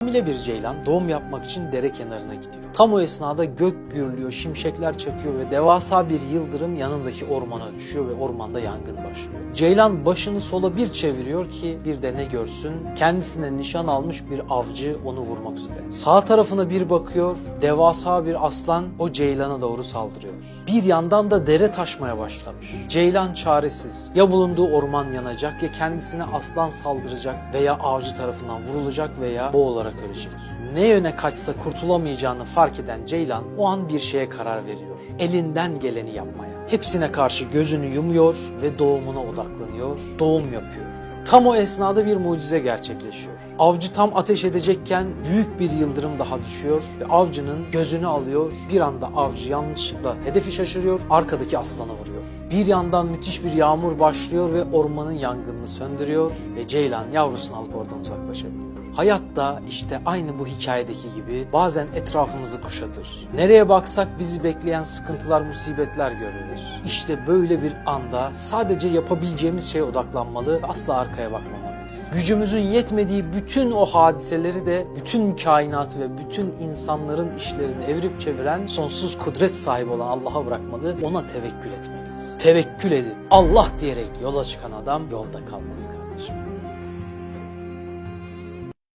Hamile bir ceylan doğum yapmak için dere kenarına gidiyor. Tam o esnada gök gürlüyor, şimşekler çakıyor ve devasa bir yıldırım yanındaki ormana düşüyor ve ormanda yangın başlıyor. Ceylan başını sola bir çeviriyor ki bir de ne görsün? Kendisine nişan almış bir avcı onu vurmak üzere. Sağ tarafına bir bakıyor, devasa bir aslan o ceylana doğru saldırıyor. Bir yandan da dere taşmaya başlamış. Ceylan çaresiz. Ya bulunduğu orman yanacak ya kendisine aslan saldıracak veya avcı tarafından vurulacak veya boğularak ölecek. Ne yöne kaçsa kurtulamayacağını fark eden Ceylan o an bir şeye karar veriyor. Elinden geleni yapmaya. Hepsine karşı gözünü yumuyor ve doğumuna odaklanıyor. Doğum yapıyor. Tam o esnada bir mucize gerçekleşiyor. Avcı tam ateş edecekken büyük bir yıldırım daha düşüyor ve avcının gözünü alıyor. Bir anda avcı yanlışlıkla hedefi şaşırıyor, arkadaki aslanı vuruyor. Bir yandan müthiş bir yağmur başlıyor ve ormanın yangınını söndürüyor ve Ceylan yavrusunu alıp oradan uzaklaşabiliyor. Hayat da işte aynı bu hikayedeki gibi bazen etrafımızı kuşatır. Nereye baksak bizi bekleyen sıkıntılar, musibetler görürüz. İşte böyle bir anda sadece yapabileceğimiz şeye odaklanmalı asla arkaya bakmamalıyız. Gücümüzün yetmediği bütün o hadiseleri de bütün kainatı ve bütün insanların işlerini evirip çeviren sonsuz kudret sahibi olan Allah'a bırakmalı, ona tevekkül etmeliyiz. Tevekkül edip Allah diyerek yola çıkan adam yolda kalmaz kardeşim.